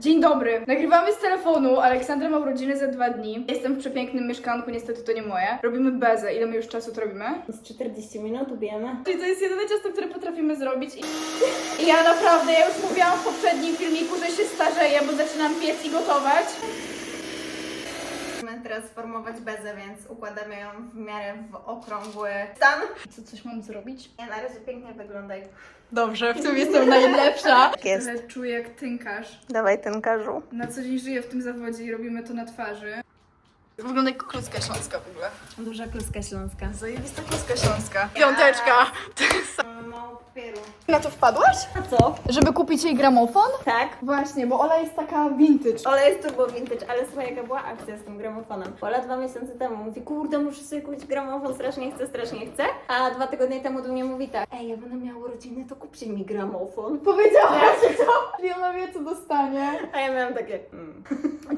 Dzień dobry. Nagrywamy z telefonu. Aleksandra ma urodziny za dwa dni. Jestem w przepięknym mieszkanku, niestety to nie moje. Robimy bezę. Ile my już czasu to robimy? Z 40 minut ubijemy. Czyli to jest jedyne ciasto, które potrafimy zrobić. I, I ja naprawdę, ja już mówiłam w poprzednim filmiku, że się starzeję, bo zaczynam piec i gotować. Musimy teraz formować bezę, więc układamy ją w miarę w okrągły stan. Co, coś mam zrobić? Ja na razie pięknie wyglądaj. Dobrze, w tym jestem najlepsza. Jest. Ale czuję jak tynkarz. Dawaj ten każu. Na co dzień żyję w tym zawodzie i robimy to na twarzy. Wygląda jak kluska śląska w ogóle. Duża kluska śląska. Zajebista kluska śląska. Piąteczka. Papieru. Na to wpadłaś? A co? Żeby kupić jej gramofon? Tak. Właśnie, bo Ola jest taka vintage. Ola jest turbo vintage, ale słuchaj jaka była akcja z tym gramofonem. Ola dwa miesiące temu mówi, kurde muszę sobie kupić gramofon, strasznie chcę, strasznie chcę. A dwa tygodnie temu do mnie mówi tak, ej ja będę miała urodziny, to kupcie mi gramofon. Powiedziałaś to? Czyli ona wie, co dostanie. A ja miałam takie, mm.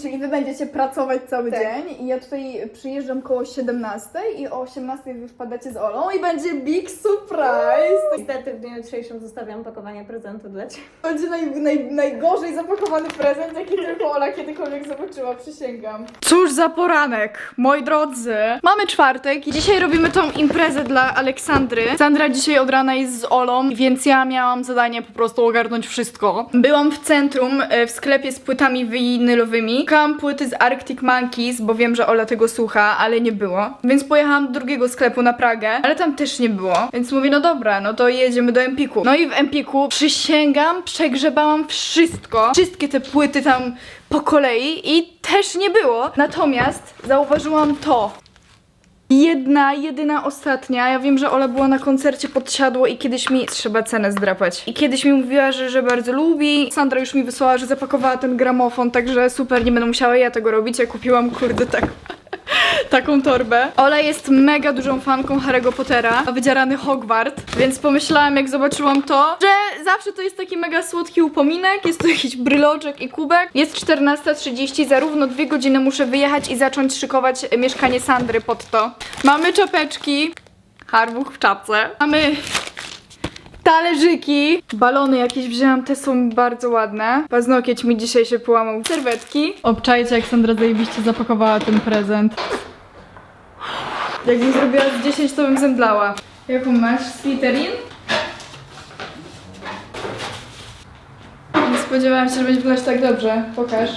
Czyli wy będziecie pracować cały Tak. dzień i ja tutaj przyjeżdżam koło 17 i o 18 wy wpadacie z Olą i będzie big surprise. Niestety w dniu jutrzejszym zostawiam pakowanie prezentu dla Ciebie. To będzie naj, naj, najgorzej zapakowany prezent, jaki tylko Ola kiedykolwiek zobaczyła, przysięgam. Cóż za poranek, moi drodzy. Mamy czwartek i dzisiaj robimy tą imprezę dla Aleksandry. Sandra dzisiaj od rana jest z Olą, więc ja miałam zadanie po prostu ogarnąć wszystko. Byłam w centrum, e, w sklepie z płytami winylowymi. Szukałam płyty z Arctic Monkeys, bo wiem, że Ola tego słucha, ale nie było. Więc pojechałam do drugiego sklepu na Pragę, ale tam też nie było. Więc mówię, no dobra, no to jedziemy do Empiku. No i w Empiku przysięgam, przegrzebałam wszystko. Wszystkie te płyty tam po kolei i też nie było. Natomiast zauważyłam to. Jedna, jedyna, ostatnia. Ja wiem, że Ola była na koncercie podsiadło i kiedyś mi trzeba cenę zdrapać. I kiedyś mi mówiła, że, że bardzo lubi. Sandra już mi wysłała, że zapakowała ten gramofon, także super, nie będę musiała ja tego robić. Ja kupiłam, kurde, tak. Taką torbę. Ola jest mega dużą fanką Harry'ego Pottera, wydzierany Hogwart, więc pomyślałam, jak zobaczyłam to, że zawsze to jest taki mega słodki upominek. Jest to jakiś bryloczek i kubek. Jest 14.30, zarówno dwie godziny muszę wyjechać i zacząć szykować mieszkanie Sandry pod to. Mamy czapeczki. Harbuch w czapce. Mamy talerzyki. Balony jakieś wzięłam, te są bardzo ładne. Paznokieć mi dzisiaj się połamał. Serwetki. Obczajcie, jak Sandra zajebiście zapakowała ten prezent. Jakbym zrobiła z 10, to bym zemdlała. Jaką masz? Slytherin? Nie spodziewałam się, że będzie wyglądać tak dobrze. Pokaż.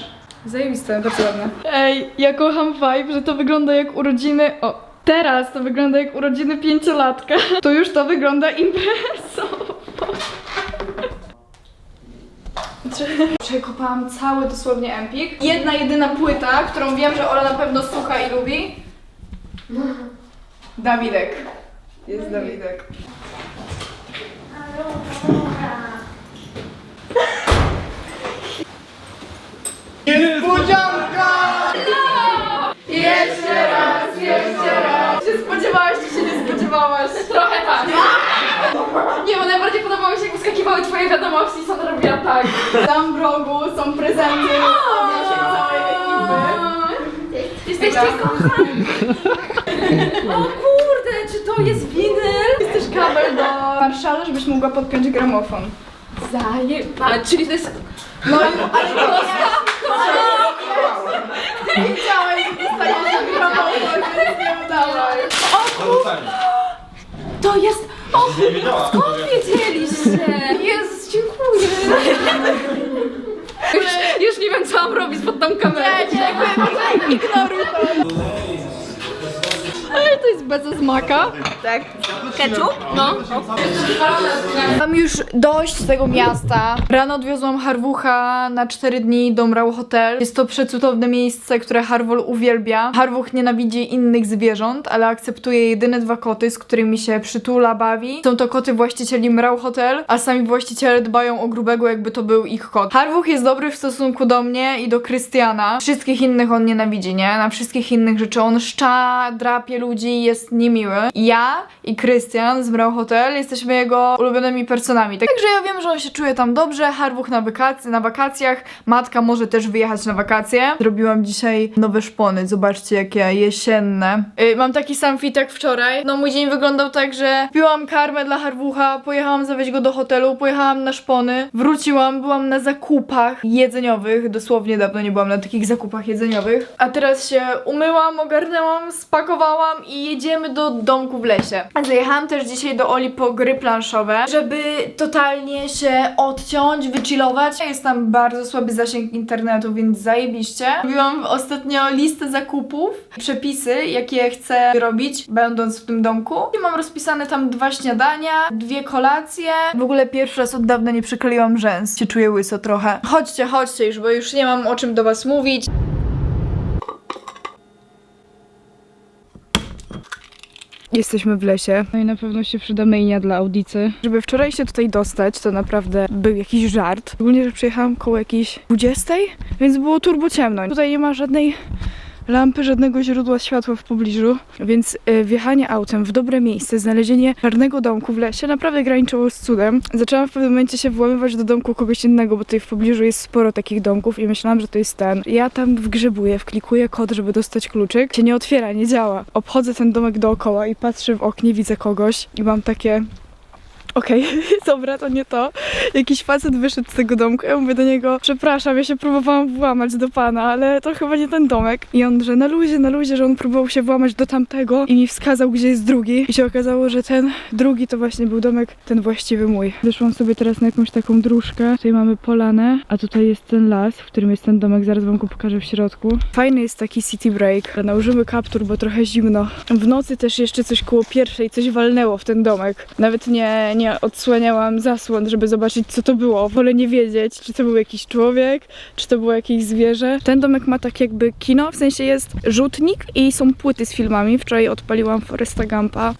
Zajebiste, bardzo ładne. Ej, ja kocham vibe, że to wygląda jak urodziny... O, teraz to wygląda jak urodziny pięciolatka. To już to wygląda imprezowo. Przekopałam cały dosłownie Empik. Jedna jedyna płyta, którą wiem, że Ola na pewno słucha i lubi. Dawidek. Jest Dawidek. Niespodzianka! Jeszcze raz, Trochę tak. Nie, bo najbardziej podobało mi się, jak wyskakiwały twoje wiadomości i Sandra robiła tak. Tam w rogu są prezenty od naszej całej ekipy. Jesteście kochani! O kurde, czy to jest winyl? Jest też kabel do Marszala, żebyś mogła podpiąć gramofon. Zajeba, czyli to jest... No, ale to Wiedziałeś, że dostaniesz gramofon, więc nie udawaj. To jest... O, Nie wiedziała. skąd wiedzieliście? Jezus, dziękuję. Już, już nie wiem, co mam robić pod tą kamerą. Nie, dziękuję, ignoruj to. Ej, to jest beza z maka. Tak. Ketchup? No. Mam już dość tego miasta. Rano odwiozłam Harwucha na 4 dni do Mrał Hotel. Jest to przecudowne miejsce, które Harwol uwielbia. Harwuch nienawidzi innych zwierząt, ale akceptuje jedyne dwa koty, z którymi się przytula, bawi. Są to koty właścicieli Mrał Hotel, a sami właściciele dbają o grubego, jakby to był ich kot. Harwuch jest dobry w stosunku do mnie i do Krystiana. Wszystkich innych on nienawidzi, nie? Na wszystkich innych rzeczy on szcza, drapie ludzi jest niemiły. Ja i Krystian z Hotel jesteśmy jego ulubionymi personami. Także ja wiem, że on się czuje tam dobrze. Harbuch na, wykac- na wakacjach. Matka może też wyjechać na wakacje. Zrobiłam dzisiaj nowe szpony. Zobaczcie, jakie jesienne. Y, mam taki sam fit jak wczoraj. No mój dzień wyglądał tak, że piłam karmę dla Harbucha, pojechałam zawieźć go do hotelu, pojechałam na szpony, wróciłam, byłam na zakupach jedzeniowych. Dosłownie dawno nie byłam na takich zakupach jedzeniowych. A teraz się umyłam, ogarnęłam, spakowałam i jedziemy do domku w lesie. Zajechałam też dzisiaj do Oli po gry planszowe, żeby totalnie się odciąć, wychillować. Jest tam bardzo słaby zasięg internetu, więc zajebiście. Robiłam ostatnio listę zakupów, przepisy, jakie chcę robić, będąc w tym domku. I mam rozpisane tam dwa śniadania, dwie kolacje. W ogóle pierwszy raz od dawna nie przykleiłam rzęs. Się czuję łyso trochę. Chodźcie, chodźcie już, bo już nie mam o czym do was mówić. Jesteśmy w lesie. No i na pewno się przyda myjnia dla audicy. Żeby wczoraj się tutaj dostać, to naprawdę był jakiś żart. Ogólnie, że przyjechałam koło jakiejś 20, więc było turbo ciemno. Tutaj nie ma żadnej lampy, żadnego źródła światła w pobliżu, więc y, wjechanie autem w dobre miejsce, znalezienie czarnego domku w lesie naprawdę graniczyło z cudem. Zaczęłam w pewnym momencie się włamywać do domku kogoś innego, bo tutaj w pobliżu jest sporo takich domków i myślałam, że to jest ten. Ja tam wgrzebuję, wklikuję kod, żeby dostać kluczyk. Się nie otwiera, nie działa. Obchodzę ten domek dookoła i patrzę w oknie, widzę kogoś i mam takie... Okej, dobra, to nie to. Jakiś facet wyszedł z tego domku. Ja mówię do niego, przepraszam, ja się próbowałam włamać do pana, ale to chyba nie ten domek. I on, że na luzie, na luzie, że on próbował się włamać do tamtego i mi wskazał, gdzie jest drugi. I się okazało, że ten drugi to właśnie był domek, ten właściwy mój. Wyszłam sobie teraz na jakąś taką dróżkę. Tutaj mamy polanę, a tutaj jest ten las, w którym jest ten domek. Zaraz wam go pokażę w środku. Fajny jest taki city break. Nałożymy kaptur, bo trochę zimno. W nocy też jeszcze coś koło pierwszej, coś walnęło w ten domek. Nawet nie, nie odsłaniałam zasłon, żeby zobaczyć, co to było. Wolę nie wiedzieć, czy to był jakiś człowiek, czy to było jakieś zwierzę. Ten domek ma tak jakby kino, w sensie jest rzutnik i są płyty z filmami. Wczoraj odpaliłam Foresta Gampa.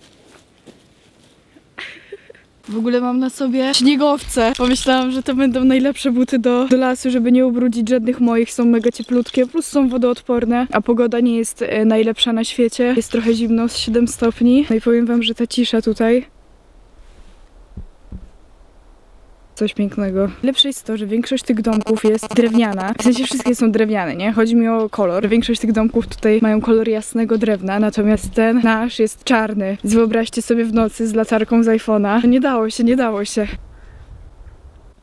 W ogóle mam na sobie śniegowce. Pomyślałam, że to będą najlepsze buty do, do lasu, żeby nie ubrudzić żadnych moich. Są mega cieplutkie, plus są wodoodporne, a pogoda nie jest e, najlepsza na świecie. Jest trochę zimno, z 7 stopni. No i powiem wam, że ta cisza tutaj coś pięknego. Lepsze jest to, że większość tych domków jest drewniana. W sensie wszystkie są drewniane, nie? Chodzi mi o kolor. Większość tych domków tutaj mają kolor jasnego drewna, natomiast ten nasz jest czarny. Więc wyobraźcie sobie w nocy z latarką z iPhone'a. Nie dało się, nie dało się.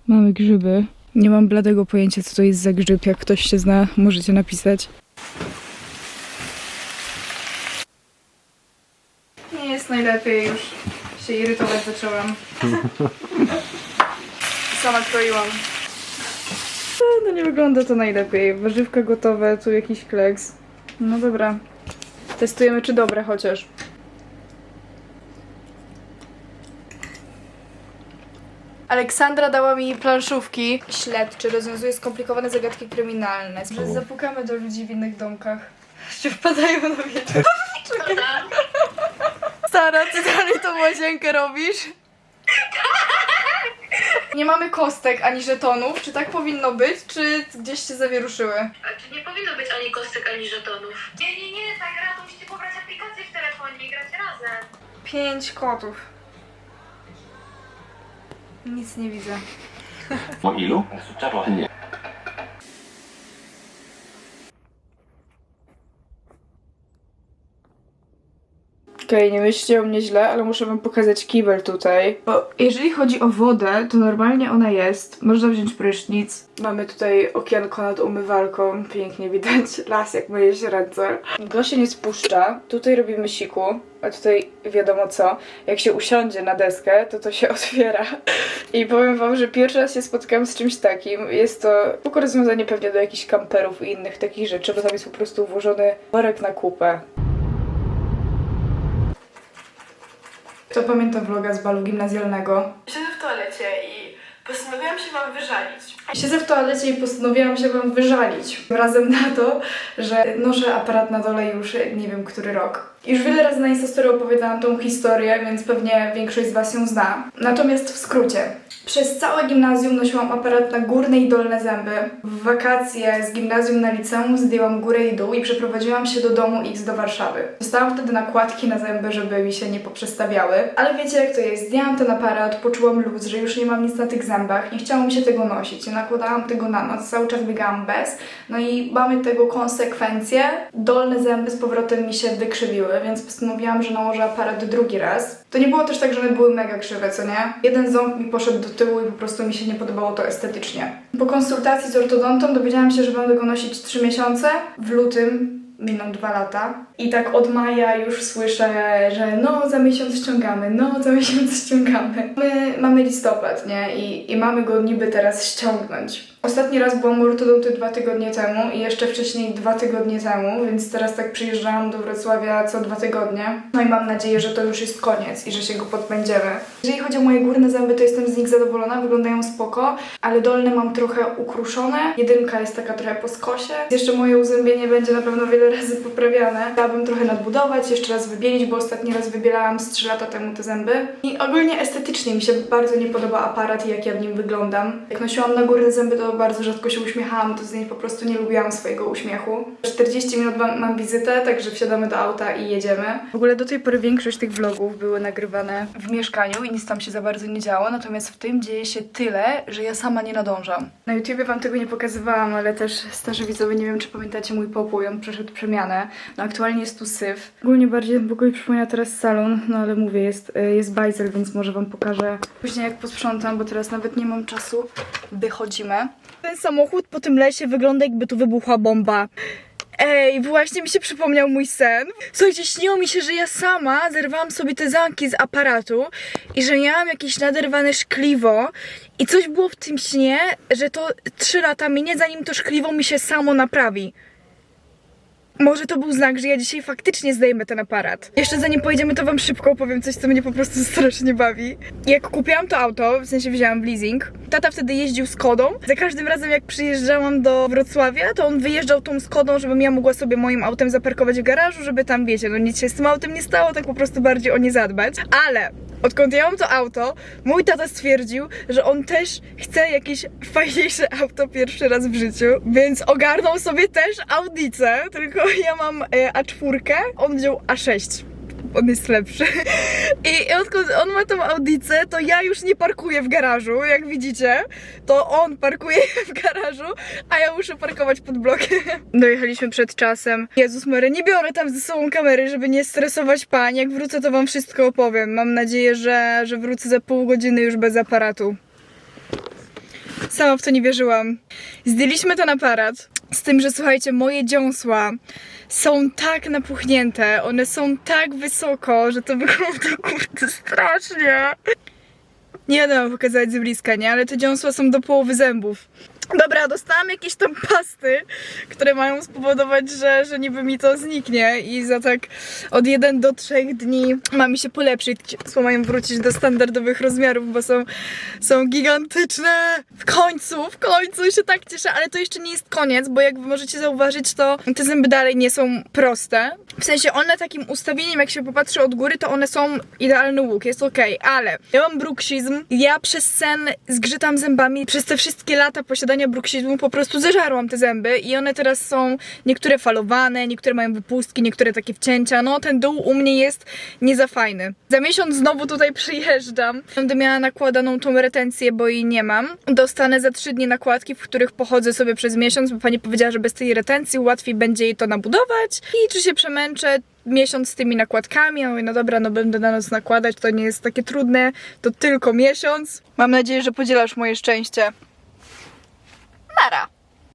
Mamy grzyby. Nie mam bladego pojęcia, co to jest za grzyb. Jak ktoś się zna, możecie napisać. Nie jest najlepiej już. Się irytować zaczęłam. Sama kroiłam. No nie wygląda to najlepiej. Warzywka gotowe, tu jakiś kleks. No dobra. Testujemy, czy dobre chociaż. Aleksandra dała mi planszówki. Śledczy rozwiązuje skomplikowane zagadki kryminalne. Że zapukamy do ludzi w innych domkach. Czy wpadają na wieczór? Sara, ty dalej tą łazienkę robisz? Nie mamy kostek ani żetonów. Czy tak powinno być, czy gdzieś się zawieruszyły? A czy nie powinno być ani kostek, ani żetonów? Nie, nie, nie, ta gra to musicie pobrać aplikację w telefonie i grać razem. Pięć kotów. Nic nie widzę. Po ilu? Nie. Okej, nie myślcie o mnie źle, ale muszę wam pokazać kibel tutaj. Bo jeżeli chodzi o wodę, to normalnie ona jest. Można wziąć prysznic. Mamy tutaj okienko nad umywalką. Pięknie widać las, jak myje się ręce. Go się nie spuszcza. Tutaj robimy siku. A tutaj wiadomo co. Jak się usiądzie na deskę, to to się otwiera. I powiem wam, że pierwszy raz się spotkałam z czymś takim. Jest to tylko rozwiązanie pewnie do jakichś kamperów i innych takich rzeczy, bo tam jest po prostu włożony worek na kupę. Kto pamięta vloga z balu gimnazjalnego? Siedzę w toalecie i postanowiłam się wam wyżalić. Siedzę w toalecie i postanowiłam się wam wyżalić. Razem na to, że noszę aparat na dole już nie wiem który rok. Już wiele razy na Instastory opowiadałam tą historię, więc pewnie większość z was ją zna. Natomiast w skrócie. Przez całe gimnazjum nosiłam aparat na górne i dolne zęby. W wakacje z gimnazjum na liceum zdjęłam górę i dół i przeprowadziłam się do domu X do Warszawy. Dostałam wtedy nakładki na zęby, żeby mi się nie poprzestawiały. Ale wiecie jak to jest, zdjęłam ten aparat, poczułam luz, że już nie mam nic na tych zębach, nie chciało mi się tego nosić. Nakładałam tego na noc, cały czas biegałam bez. No i mamy tego konsekwencje. Dolne zęby z powrotem mi się wykrzywiły, więc postanowiłam, że nałożę aparat drugi raz. To nie było też tak, że one były mega krzywe, co nie? Jeden ząb mi poszedł do tyłu i po prostu mi się nie podobało to estetycznie. Po konsultacji z ortodontą dowiedziałam się, że będę go nosić 3 miesiące. W lutym miną dwa lata. I tak od maja już słyszę, że no za miesiąc ściągamy, no za miesiąc ściągamy. My mamy listopad, nie? I, i mamy go niby teraz ściągnąć. Ostatni raz byłam u ortodonty dwa tygodnie temu i jeszcze wcześniej dwa tygodnie temu, więc teraz tak przyjeżdżałam do Wrocławia co dwa tygodnie. No i mam nadzieję, że to już jest koniec i że się go podbędziemy. Jeżeli chodzi o moje górne zęby, to jestem z nich zadowolona, wyglądają spoko, ale dolne mam trochę ukruszone. Jedynka jest taka trochę po skosie. Jeszcze moje uzębienie będzie na pewno wiele razy poprawiane. Chciałabym trochę nadbudować, jeszcze raz wybielić, bo ostatni raz wybielałam z 3 lata temu te zęby. I ogólnie estetycznie mi się bardzo nie podoba aparat i jak ja w nim wyglądam. Jak nosiłam na górne zęby, to bardzo rzadko się uśmiechałam, to z niej po prostu nie lubiłam swojego uśmiechu. 40 minut mam, mam wizytę, także wsiadamy do auta i jedziemy. W ogóle do tej pory większość tych vlogów były nagrywane w mieszkaniu i nic tam się za bardzo nie działo, natomiast w tym dzieje się tyle, że ja sama nie nadążam. Na YouTubie wam tego nie pokazywałam, ale też starzy widzowie, nie wiem czy pamiętacie mój pokój, on przeszedł przemianę. No aktualnie jest tu syf. Ogólnie bardziej ten pokój przypomina teraz salon, no ale mówię, jest, y, jest bajzel, więc może wam pokażę później jak posprzątam, bo teraz nawet nie mam czasu. Wychodzimy. Ten samochód po tym lesie wygląda jakby tu wybuchła bomba. Ej, właśnie mi się przypomniał mój sen. Słuchajcie, śniło mi się, że ja sama zerwałam sobie te zamki z aparatu i że miałam jakieś naderwane szkliwo i coś było w tym śnie, że to trzy lata minie, zanim to szkliwo mi się samo naprawi. Może to był znak, że ja dzisiaj faktycznie zdejmę ten aparat. Jeszcze zanim pojedziemy, to wam szybko opowiem coś, co mnie po prostu strasznie bawi. Jak kupiłam to auto, w sensie wzięłam w leasing, tata wtedy jeździł Skodą. Za każdym razem, jak przyjeżdżałam do Wrocławia, to on wyjeżdżał tą Skodą, żebym ja mogła sobie moim autem zaparkować w garażu, żeby tam, wiecie, no nic się z tym autem nie stało, tak po prostu bardziej o nie zadbać. Ale Odkąd ja mam to auto, mój tata stwierdził, że on też chce jakieś fajniejsze auto pierwszy raz w życiu, więc ogarnął sobie też Audicę, tylko ja mam e, A4, on wziął A6. On jest lepszy. I odkąd on ma tą audicę, to ja już nie parkuję w garażu, jak widzicie. To on parkuje w garażu, a ja muszę parkować pod blokiem. Dojechaliśmy przed czasem. Jezus Mary, nie biorę tam ze sobą kamery, żeby nie stresować pań. Jak wrócę, to wam wszystko opowiem. Mam nadzieję, że, że wrócę za pół godziny już bez aparatu. Sama w to nie wierzyłam. Zdjęliśmy ten aparat. Z tym, że słuchajcie, moje dziąsła są tak napuchnięte, one są tak wysoko, że to wygląda kurde strasznie. Nie będę wam pokazać z bliska, nie? Ale te dziąsła są do połowy zębów. Dobra, dostałam jakieś tam pasty, które mają spowodować, że, że niby mi to zniknie i za tak od 1 do 3 dni ma mi się polepszyć. Sło mają wrócić do standardowych rozmiarów, bo są, są gigantyczne. W końcu, w końcu się tak cieszę, ale to jeszcze nie jest koniec, bo jak wy możecie zauważyć, to te zęby dalej nie są proste. W sensie one takim ustawieniem, jak się popatrzy od góry, to one są idealny łuk, jest okej, ale ja mam bruksizm, ja przez sen zgrzytam zębami, przez te wszystkie lata posiadania bruksizmu po prostu zeżarłam te zęby i one teraz są niektóre falowane, niektóre mają wypustki, niektóre takie wcięcia, no ten dół u mnie jest nie za fajny. Za miesiąc znowu tutaj przyjeżdżam, będę miała nakładaną tą retencję, bo jej nie mam. Dostanę za trzy dni nakładki, w których pochodzę sobie przez miesiąc, bo pani powiedziała, że bez tej retencji łatwiej będzie jej to nabudować i czy się przemęczę, miesiąc z tymi nakładkami. Mówię, no dobra, no będę na noc nakładać, to nie jest takie trudne, to tylko miesiąc. Mam nadzieję, że podzielasz moje szczęście. তারা